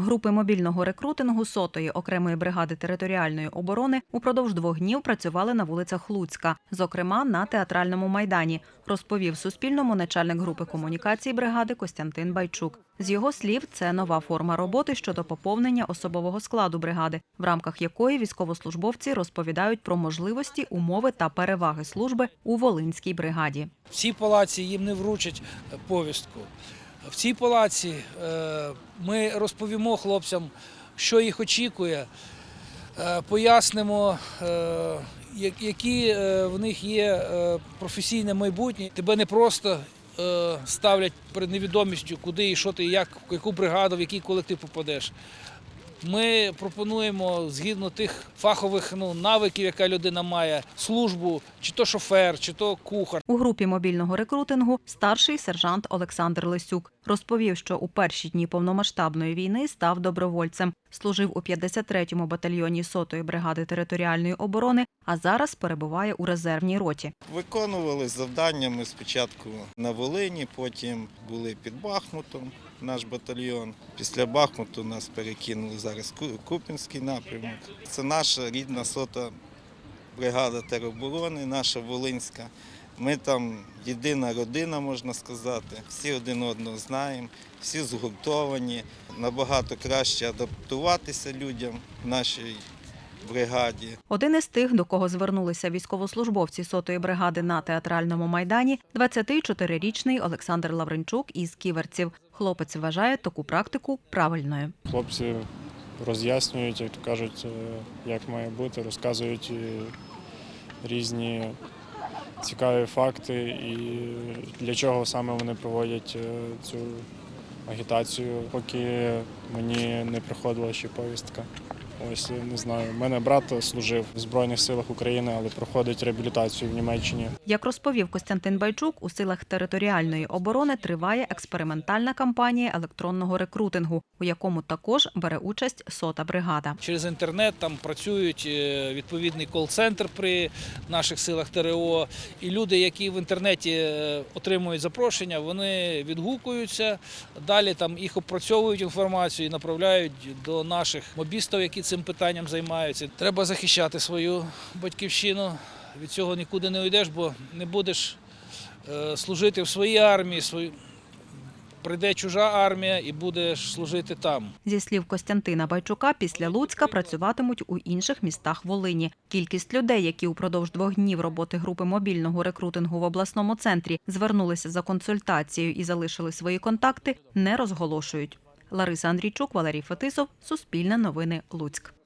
Групи мобільного рекрутингу сотої окремої бригади територіальної оборони упродовж двох днів працювали на вулицях Луцька, зокрема на театральному майдані, розповів Суспільному начальник групи комунікації бригади Костянтин Байчук. З його слів, це нова форма роботи щодо поповнення особового складу бригади, в рамках якої військовослужбовці розповідають про можливості, умови та переваги служби у Волинській бригаді. В цій палаці їм не вручать повістку. В цій палаці е, ми розповімо хлопцям, що їх очікує, е, пояснимо, е, які в них є професійне майбутнє. Тебе не просто ставлять перед невідомістю, куди і що ти, як, в яку бригаду, в який колектив попадеш. Ми пропонуємо згідно тих фахових ну, навиків, яка людина має, службу, чи то шофер, чи то кухар. У групі мобільного рекрутингу старший сержант Олександр Лисюк розповів, що у перші дні повномасштабної війни став добровольцем, служив у 53-му батальйоні сотої бригади територіальної оборони, а зараз перебуває у резервній роті. Виконували завдання ми спочатку на Волині, потім були під Бахмутом, наш батальйон. Після Бахмуту нас перекинули зараз Купінський напрямок. Це наша рідна сота бригада тероборони, наша Волинська. Ми там єдина родина, можна сказати. Всі один одного знаємо, всі згуртовані. Набагато краще адаптуватися людям в нашій бригаді. Один із тих, до кого звернулися військовослужбовці сотої бригади на театральному майдані, 24-річний Олександр Лавренчук із Ківерців. Хлопець вважає таку практику правильною. Хлопці роз'яснюють, як кажуть, е, як має бути, розказують е, різні цікаві факти і для чого саме вони проводять е, цю агітацію, поки мені не приходила ще повістка. Ось не знаю. У мене брат служив в Збройних силах України, але проходить реабілітацію в Німеччині. Як розповів Костянтин Байчук, у силах територіальної оборони триває експериментальна кампанія електронного рекрутингу, у якому також бере участь сота бригада. Через інтернет там працюють е, відповідний кол-центр при наших силах ТРО. І люди, які в інтернеті е, отримують запрошення, вони відгукуються. Далі там їх опрацьовують інформацію і направляють до наших мобістів, які цим питанням займаються. Треба захищати свою батьківщину. Від цього нікуди не уйдеш, бо не будеш е, служити в своїй армії. свої- Прийде чужа армія і будеш служити там. Зі слів Костянтина Байчука, після Луцька працюватимуть у інших містах Волині. Кількість людей, які упродовж двох днів роботи групи мобільного рекрутингу в обласному центрі звернулися за консультацією і залишили свої контакти, не розголошують. Лариса Андрійчук, Валерій Фетисов, Суспільне новини, Луцьк.